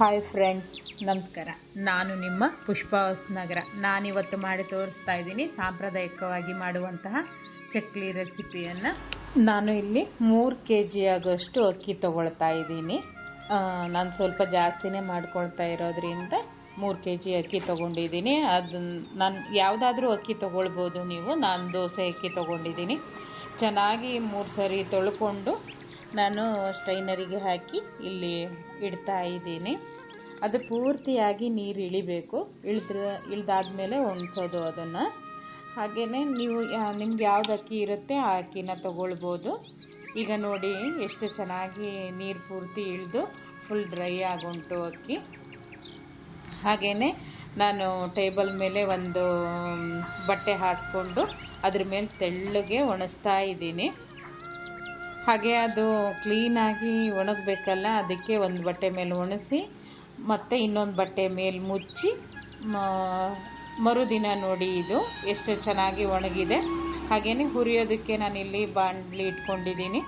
Hi friends ನಮಸ್ಕಾರ. ನಾನು ನಿಮ್ಮ ಪುಷ್ಪ ಹೊಸನಗರ. ನಾನಿವತ್ತು ಮಾಡಿ ತೋರಿಸ್ತಾ ಇದ್ದೀನಿ ಸಾಂಪ್ರದಾಯಿಕವಾಗಿ ಮಾಡುವಂತಹ ಚಕ್ಲಿ ರೆಸಿಪಿಯನ್ನು. ನಾನು ಇಲ್ಲಿ ಮೂರು ಕೆ ಜಿ ಆಗೋಷ್ಟು ಅಕ್ಕಿ ತೊಗೊಳ್ತಾ ಇದ್ದೀನಿ. ನಾನು ಸ್ವಲ್ಪ ಜಾಸ್ತಿನೇ ಮಾಡ್ಕೊಳ್ತಾ ಇರೋದ್ರಿಂದ ಮೂರು ಕೆ ಜಿ ಅಕ್ಕಿ ತೊಗೊಂಡಿದ್ದೀನಿ. ಅದು ನಾನು ಯಾವುದಾದ್ರೂ ಅಕ್ಕಿ ತೊಗೊಳ್ಬೋದು ನೀವು. ನಾನು ದೋಸೆ ಅಕ್ಕಿ ತೊಗೊಂಡಿದ್ದೀನಿ. ಚೆನ್ನಾಗಿ ಮೂರು ಸರಿ ತೊಳ್ಕೊಂಡು ನಾನು ಸ್ಟ್ರೈನರಿಗೆ ಹಾಕಿ ಇಲ್ಲಿ ಇಡ್ತಾ ಇದ್ದೀನಿ. ಅದು ಪೂರ್ತಿಯಾಗಿ ನೀರು ಇಳಿಬೇಕು. ಇಳಿದ್ರ, ಇಳ್ದಾದ್ಮೇಲೆ ಒಣಸೋದು ಅದನ್ನು. ಹಾಗೆಯೇ ನೀವು ನಿಮ್ಗೆ ಯಾವ್ದು ಅಕ್ಕಿ ಇರುತ್ತೆ ಆ ಅಕ್ಕಿನ ತಗೊಳ್ಬೋದು. ಈಗ ನೋಡಿ ಎಷ್ಟು ಚೆನ್ನಾಗಿ ನೀರು ಪೂರ್ತಿ ಇಳಿದು ಫುಲ್ ಡ್ರೈ ಆಗುಂಟು ಅಕ್ಕಿ. ಹಾಗೆಯೇ ನಾನು ಟೇಬಲ್ ಮೇಲೆ ಒಂದು ಬಟ್ಟೆ ಹಾಸ್ಕೊಂಡು ಅದ್ರ ಮೇಲೆ ತೆಳ್ಳಗೆ ಒಣಸ್ತಾ ಇದ್ದೀನಿ. ಹಾಗೆ ಅದು ಕ್ಲೀನಾಗಿ ಒಣಗಬೇಕಲ್ಲ, ಅದಕ್ಕೆ ಒಂದು ಬಟ್ಟೆ ಮೇಲೆ ಒಣಸಿ, ಮತ್ತು ಇನ್ನೊಂದು ಬಟ್ಟೆ ಮೇಲೆ ಮುಚ್ಚಿ ಮರುದಿನ ನೋಡಿ ಇದು ಎಷ್ಟು ಚೆನ್ನಾಗಿ ಒಣಗಿದೆ. ಹಾಗೇ ಹುರಿಯೋದಕ್ಕೆ ನಾನಿಲ್ಲಿ ಬಾಣಲಿ ಇಟ್ಕೊಂಡಿದ್ದೀನಿ.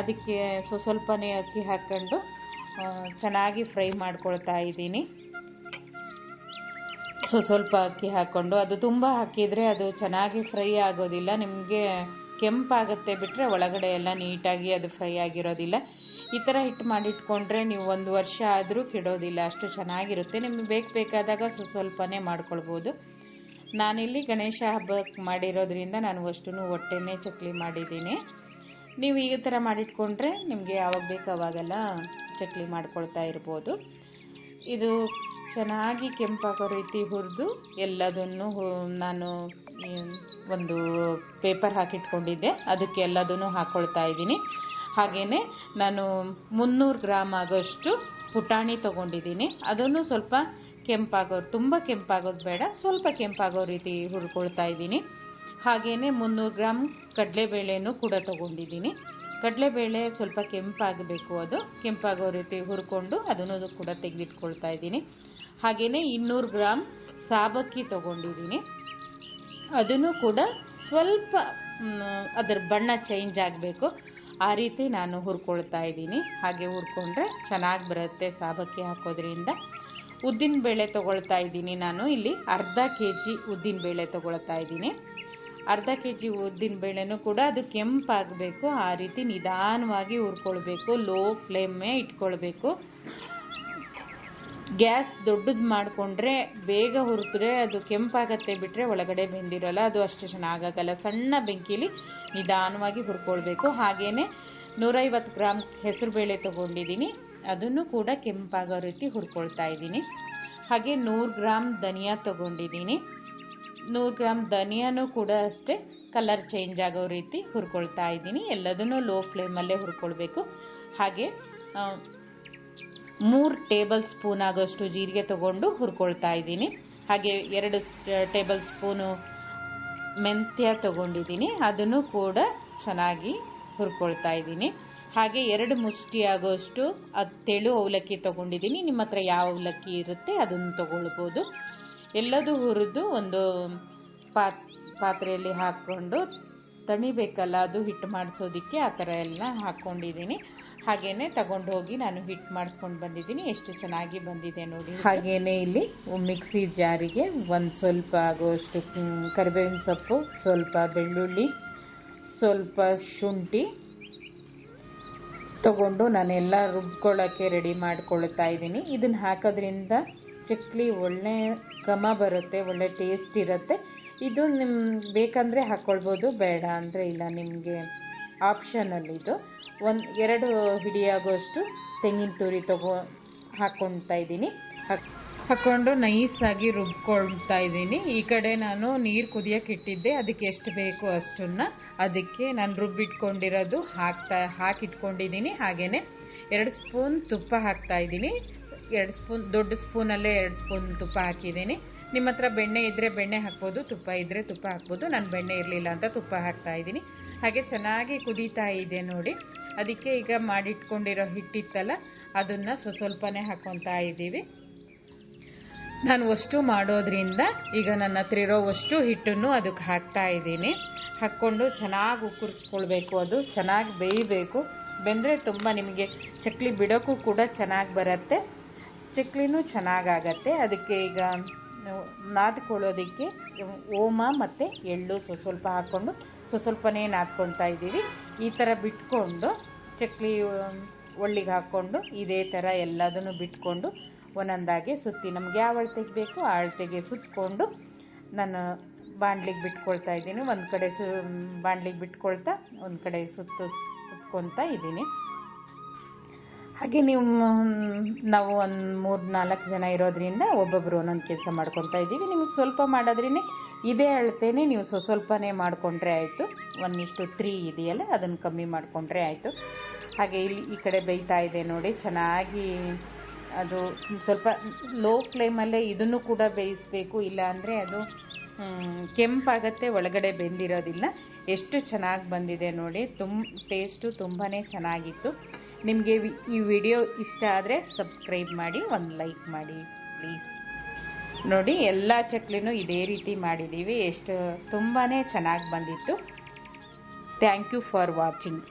ಅದಕ್ಕೆ ಸ್ವಸ್ವಲ್ಪನೇ ಅಕ್ಕಿ ಹಾಕ್ಕೊಂಡು ಚೆನ್ನಾಗಿ ಫ್ರೈ ಮಾಡ್ಕೊಳ್ತಾ ಇದ್ದೀನಿ. ಸೊ, ಸ್ವಲ್ಪ ಅಕ್ಕಿ ಹಾಕ್ಕೊಂಡು ಅದು ತುಂಬ ಹಾಕಿದರೆ ಅದು ಚೆನ್ನಾಗಿ ಫ್ರೈ ಆಗೋದಿಲ್ಲ, ನಿಮಗೆ ಕೆಂಪಾಗುತ್ತೆ ಬಿಟ್ಟರೆ ಒಳಗಡೆ ಎಲ್ಲ ನೀಟಾಗಿ ಅದು ಫ್ರೈ ಆಗಿರೋದಿಲ್ಲ. ಈ ಥರ ಹಿಟ್ಟು ಮಾಡಿಟ್ಕೊಂಡ್ರೆ ನೀವು ಒಂದು ವರ್ಷ ಆದರೂ ಕೆಡೋದಿಲ್ಲ. ಅಷ್ಟು ಚೆನ್ನಾಗಿರುತ್ತೆ. ನಿಮಗೆ ಬೇಕು ಬೇಕಾದಾಗ ಸ್ವ ಸ್ವಲ್ಪನೇ ಮಾಡ್ಕೊಳ್ಬೋದು. ನಾನಿಲ್ಲಿ ಗಣೇಶ ಹಬ್ಬಕ್ಕೆ ಮಾಡಿರೋದ್ರಿಂದ ನಾನು ಅಷ್ಟು ಹೊಟ್ಟೆನೇ ಚಕ್ಲಿ ಮಾಡಿದ್ದೀನಿ. ನೀವು ಈ ಥರ ಮಾಡಿಟ್ಕೊಂಡ್ರೆ ನಿಮಗೆ ಯಾವಾಗ ಬೇಕು ಅವಾಗೆಲ್ಲ ಚಕ್ಲಿ ಮಾಡ್ಕೊಳ್ತಾ ಇರ್ಬೋದು. ಇದು ಚೆನ್ನಾಗಿ ಕೆಂಪಾಗೋ ರೀತಿ ಹುರಿದು ಎಲ್ಲದನ್ನು ನಾನು ಒಂದು ಪೇಪರ್ ಹಾಕಿಟ್ಕೊಂಡಿದ್ದೆ. ಅದಕ್ಕೆ ಎಲ್ಲದನ್ನು ಹಾಕ್ಕೊಳ್ತಾ ಇದ್ದೀನಿ. ಹಾಗೆಯೇ ನಾನು ಮುನ್ನೂರು ಗ್ರಾಮ್ ಆಗೋಷ್ಟು ಪುಟಾಣಿ ತೊಗೊಂಡಿದ್ದೀನಿ. ಅದನ್ನು ಸ್ವಲ್ಪ ಕೆಂಪಾಗೋ, ತುಂಬ ಕೆಂಪಾಗೋದು ಬೇಡ, ಸ್ವಲ್ಪ ಕೆಂಪಾಗೋ ರೀತಿ ಹುರ್ಕೊಳ್ತಾ ಇದ್ದೀನಿ. ಹಾಗೆಯೇ ಮುನ್ನೂರು ಗ್ರಾಮ್ ಕಡಲೆಬೇಳೆನೂ ಕೂಡ ತೊಗೊಂಡಿದ್ದೀನಿ. ಕಡಲೆಬೇಳೆ ಸ್ವಲ್ಪ ಕೆಂಪಾಗಬೇಕು. ಅದು ಕೆಂಪಾಗೋ ರೀತಿ ಹುರ್ಕೊಂಡು ಅದನ್ನು ಕೂಡ ತೆಗೆದಿಟ್ಕೊಳ್ತಾ ಇದ್ದೀನಿ. ಹಾಗೆಯೇ ಇನ್ನೂರು ಗ್ರಾಮ್ ಸಾಬಕ್ಕಿ ತೊಗೊಂಡಿದ್ದೀನಿ. ಅದನ್ನು ಕೂಡ ಸ್ವಲ್ಪ ಅದರ ಬಣ್ಣ ಚೇಂಜ್ ಆಗಬೇಕು. ಆ ರೀತಿ ನಾನು ಹುರ್ಕೊಳ್ತಾ ಇದ್ದೀನಿ. ಹಾಗೆ ಹುರ್ಕೊಂಡ್ರೆ ಚೆನ್ನಾಗಿ ಬರುತ್ತೆ ಸಾಬಕ್ಕಿ ಹಾಕೋದ್ರಿಂದ. ಉದ್ದಿನ ಬೇಳೆ ತೊಗೊಳ್ತಾ ಇದ್ದೀನಿ ನಾನು. ಇಲ್ಲಿ ಅರ್ಧ ಕೆ ಜಿ ಉದ್ದಿನ ಬೇಳೆ ತೊಗೊಳ್ತಾ ಇದ್ದೀನಿ. ಅರ್ಧ ಕೆ ಜಿ ಉದ್ದಿನ ಬೇಳೆನೂ ಕೂಡ ಅದು ಕೆಂಪಾಗಬೇಕು. ಆ ರೀತಿ ನಿಧಾನವಾಗಿ ಹುರ್ಕೊಳ್ಬೇಕು. ಲೋ ಫ್ಲೇಮೇ ಇಟ್ಕೊಳ್ಬೇಕು. ಗ್ಯಾಸ್ ದೊಡ್ಡದು ಮಾಡಿಕೊಂಡ್ರೆ ಬೇಗ ಹುರಿದ್ರೆ ಅದು ಕೆಂಪಾಗತ್ತೆ ಬಿಟ್ಟರೆ ಒಳಗಡೆ ಬೆಂದಿರೋಲ್ಲ, ಅದು ಅಷ್ಟು ಚೆನ್ನಾಗಾಗಲ್ಲ. ಸಣ್ಣ ಬೆಂಕಿಲಿ ನಿಧಾನವಾಗಿ ಹುರ್ಕೊಳ್ಬೇಕು. ಹಾಗೇ ನೂರೈವತ್ತು ಗ್ರಾಮ್ ಹೆಸರುಬೇಳೆ ತೊಗೊಂಡಿದ್ದೀನಿ. ಅದನ್ನು ಕೂಡ ಕೆಂಪಾಗೋ ರೀತಿ ಹುರ್ಕೊಳ್ತಾ ಇದ್ದೀನಿ. ಹಾಗೆ ನೂರು ಗ್ರಾಮ್ ಧನಿಯಾ ತೊಗೊಂಡಿದ್ದೀನಿ. ನೂರು ಗ್ರಾಮ್ ಧನಿಯಾನೂ ಕೂಡ ಅಷ್ಟೇ. ಕಲರ್ ಚೇಂಜ್ ಆಗೋ ರೀತಿ ಹುರ್ಕೊಳ್ತಾ ಇದ್ದೀನಿ. ಎಲ್ಲದನ್ನೂ ಲೋ ಫ್ಲೇಮಲ್ಲೇ ಹುರ್ಕೊಳ್ಬೇಕು. ಹಾಗೆ ಮೂರು ಟೇಬಲ್ ಸ್ಪೂನ್ ಆಗೋಷ್ಟು ಜೀರಿಗೆ ತಗೊಂಡು ಹುರ್ಕೊಳ್ತಾ ಇದ್ದೀನಿ. ಹಾಗೆ ಎರಡು ಟೇಬಲ್ ಸ್ಪೂನು ಮೆಂತ್ಯ ತಗೊಂಡಿದ್ದೀನಿ. ಅದನ್ನು ಕೂಡ ಚೆನ್ನಾಗಿ ಹುರ್ಕೊಳ್ತಾ ಇದ್ದೀನಿ. ಹಾಗೆ ಎರಡು ಮುಷ್ಟಿ ಆಗೋಷ್ಟು, ಅದು ತೆಳು ಅವಲಕ್ಕಿ ತೊಗೊಂಡಿದ್ದೀನಿ. ನಿಮ್ಮ ಹತ್ರ ಯಾವ ಅವಲಕ್ಕಿ ಇರುತ್ತೆ ಅದನ್ನು ತೊಗೊಳ್ಬೋದು. ಎಲ್ಲದೂ ಹುರಿದು ಒಂದು ಪಾತ್, ಪಾತ್ರೆಯಲ್ಲಿ ಹಾಕ್ಕೊಂಡು ತಣಿಬೇಕಲ್ಲ, ಅದು ಹಿಟ್ಟು ಮಾಡಿಸೋದಕ್ಕೆ ಆ ಥರ ಎಲ್ಲ ಹಾಕ್ಕೊಂಡಿದ್ದೀನಿ ಹಾಗೆಯೇ ತಗೊಂಡು ಹೋಗಿ ನಾನು ಹಿಟ್ಟು ಮಾಡಿಸ್ಕೊಂಡು ಬಂದಿದ್ದೀನಿ. ಎಷ್ಟು ಚೆನ್ನಾಗಿ ಬಂದಿದೆ ನೋಡಿ. ಹಾಗೇ ಇಲ್ಲಿ ಮಿಕ್ಸಿ ಜಾರಿಗೆ ಒಂದು ಸ್ವಲ್ಪ ಆಗೋಷ್ಟು ಕರಿಬೇವಿನ ಸೊಪ್ಪು, ಸ್ವಲ್ಪ ಬೆಳ್ಳುಳ್ಳಿ, ಸ್ವಲ್ಪ ಶುಂಠಿ ತಗೊಂಡು ನಾನೆಲ್ಲ ರುಬ್ಕೊಳ್ಳೋಕ್ಕೆ ರೆಡಿ ಮಾಡ್ಕೊಳ್ತಾ ಇದ್ದೀನಿ. ಇದನ್ನು ಹಾಕೋದ್ರಿಂದ ಚಕ್ಲಿ ಒಳ್ಳೆ ಘಮ ಬರುತ್ತೆ, ಒಳ್ಳೆ ಟೇಸ್ಟ್ ಇರುತ್ತೆ. ಇದು ನಿಮ್ಮ ಬೇಕಂದರೆ ಹಾಕ್ಕೊಳ್ಬೋದು ಬೇಡ ಅಂದರೆ ಇಲ್ಲ ನಿಮಗೆ ಆಪ್ಷನಲ್ಲಿ ಇದು. ಒಂದು, ಎರಡು ಹಿಡಿಯಾಗೋಷ್ಟು ತೆಂಗಿನ ತುರಿ ತಗೋ ಹಾಕ್ಕೊಳ್ತಾ ಇದ್ದೀನಿ. ಹಾಕ್ಕೊಂಡು ನೈಸಾಗಿ ರುಬ್ಕೊಳ್ತಾ ಇದ್ದೀನಿ. ಈ ಕಡೆ ನಾನು ನೀರು ಕುದಿಯೋಕೆ ಇಟ್ಟಿದ್ದೆ, ಅದಕ್ಕೆ ಎಷ್ಟು ಬೇಕು ಅಷ್ಟನ್ನ. ಅದಕ್ಕೆ ನಾನು ರುಬ್ಬಿಟ್ಕೊಂಡಿರೋದು ಹಾಕ್ತಾ, ಹಾಕಿಟ್ಕೊಂಡಿದ್ದೀನಿ. ಹಾಗೆಯೇ ಎರಡು ಸ್ಪೂನ್ ತುಪ್ಪ ಹಾಕ್ತಾ ಇದ್ದೀನಿ. ಎರಡು ಸ್ಪೂನ್, ದೊಡ್ಡ ಸ್ಪೂನಲ್ಲೇ ಎರಡು ಸ್ಪೂನ್ ತುಪ್ಪ ಹಾಕಿದ್ದೀನಿ. ನಿಮ್ಮ ಹತ್ರ ಬೆಣ್ಣೆ ಇದ್ದರೆ ಬೆಣ್ಣೆ ಹಾಕ್ಬೋದು, ತುಪ್ಪ ಇದ್ದರೆ ತುಪ್ಪ ಹಾಕ್ಬೋದು. ನಾನು ಬೆಣ್ಣೆ ಇರಲಿಲ್ಲ ಅಂತ ತುಪ್ಪ ಹಾಕ್ತಾ ಇದ್ದೀನಿ. ಹಾಗೆ ಚೆನ್ನಾಗಿ ಕುದೀತಾ ಇದೆ ನೋಡಿ. ಅದಕ್ಕೆ ಈಗ ಮಾಡಿಟ್ಕೊಂಡಿರೋ ಹಿಟ್ಟಿತ್ತಲ್ಲ, ಅದನ್ನು ಸ್ವ ಸ್ವಲ್ಪನೇ ಹಾಕ್ಕೊತಾ ಇದ್ದೀವಿ. ನಾನು ಅಷ್ಟು ಮಾಡೋದ್ರಿಂದ ಈಗ ನನ್ನ ಹತ್ರ ಇರೋ ಅಷ್ಟು ಹಿಟ್ಟನ್ನು ಅದಕ್ಕೆ ಹಾಕ್ತಾ ಇದ್ದೀನಿ. ಹಾಕ್ಕೊಂಡು ಚೆನ್ನಾಗಿ ಉಕ್ಕುರಿಸ್ಕೊಳ್ಬೇಕು ಅದು, ಚೆನ್ನಾಗಿ ಬೇಯಬೇಕು. ಬೆಂದರೆ ತುಂಬ ನಿಮಗೆ ಚಕ್ಲಿ ಬಿಡೋಕ್ಕೂ ಕೂಡ ಚೆನ್ನಾಗಿ ಬರುತ್ತೆ. ಚಕ್ಲಿನೂ ಚೆನ್ನಾಗಾಗತ್ತೆ. ಅದಕ್ಕೆ ಈಗ ನಾದ್ಕೊಳ್ಳೋದಕ್ಕೆ ಓಮ ಮತ್ತು ಎಳ್ಳು ಸ್ವಲ್ಪ ಸ್ವಲ್ಪ ಹಾಕ್ಕೊಂಡು ಸ್ವಲ್ಪ ಸ್ವಲ್ಪನೇ ನಾದ್ಕೊತಾ ಇದ್ದೀವಿ. ಈ ಥರ ಬಿಟ್ಕೊಂಡು ಚಕ್ಲಿ ಒಳ್ಳಿಗೆ ಹಾಕ್ಕೊಂಡು ಇದೇ ಥರ ಎಲ್ಲದನ್ನು ಬಿಟ್ಕೊಂಡು ಒಂದೊಂದಾಗಿ ಸುತ್ತಿ ನಮ್ಗೆ ಯಾವ ಅಳತೆಗೆ ಬೇಕು ಆ ಅಳತೆಗೆ ಸುತ್ತಕೊಂಡು ನಾನು ಬಾಣಲಿಗೆ ಬಿಟ್ಕೊಳ್ತಾ ಇದ್ದೀನಿ. ಒಂದು ಕಡೆ ಸು ಬಾಣಲಿಗೆ ಬಿಟ್ಕೊಳ್ತಾ ಒಂದು ಕಡೆ ಸುತ್ತು, ಸುತ್ಕೊತಾ ಇದ್ದೀನಿ. ಹಾಗೆ ನೀವು ನಾವು ಒಂದು ಮೂರು ನಾಲ್ಕು ಜನ ಇರೋದ್ರಿಂದ ಒಬ್ಬೊಬ್ಬರು ಒಂದೊಂದು ಕೆಲಸ ಮಾಡ್ಕೊತಾ ಇದ್ದೀವಿ. ನಿಮಗೆ ಸ್ವಲ್ಪ ಮಾಡೋದ್ರಿಂದ ಇದೇ ಅಳತೆನೇ ನೀವು ಸ್ವ, ಸ್ವಲ್ಪನೇ ಮಾಡಿಕೊಂಡ್ರೆ ಆಯಿತು. ಒಂದಿಷ್ಟು ತ್ರೀ ಇದೆಯಲ್ಲ ಅದನ್ನು ಕಮ್ಮಿ ಮಾಡಿಕೊಂಡ್ರೆ ಆಯಿತು. ಹಾಗೆ ಇಲ್ಲಿ ಈ ಕಡೆ ಬೇಯ್ತಾ ಇದೆ ನೋಡಿ, ಚೆನ್ನಾಗಿ ಅದು ಸ್ವಲ್ಪ ಲೋ ಫ್ಲೇಮಲ್ಲೇ ಇದನ್ನು ಕೂಡ ಬೇಯಿಸಬೇಕು. ಇಲ್ಲ ಅಂದರೆ ಅದು ಕೆಂಪಾಗತ್ತೆ, ಒಳಗಡೆ ಬೆಂದಿರೋದಿಲ್ಲ. ಎಷ್ಟು ಚೆನ್ನಾಗಿ ಬಂದಿದೆ ನೋಡಿ ತುಂಬ ಟೇಸ್ಟು ತುಂಬಾ ಚೆನ್ನಾಗಿತ್ತು. ನಿಮಗೆ ಈ ವಿಡಿಯೋ ಇಷ್ಟ ಆದರೆ ಸಬ್ಸ್ಕ್ರೈಬ್ ಮಾಡಿ, ಒಂದು ಲೈಕ್ ಮಾಡಿ ಪ್ಲೀಸ್ ನೋಡಿ, ಎಲ್ಲ ಚಕ್ಲಿನೂ ಇದೇ ರೀತಿ ಮಾಡಿದ್ದೀವಿ ಎಷ್ಟು ತುಂಬಾ ಚೆನ್ನಾಗಿ ಬಂದಿತ್ತು. Thank you for watching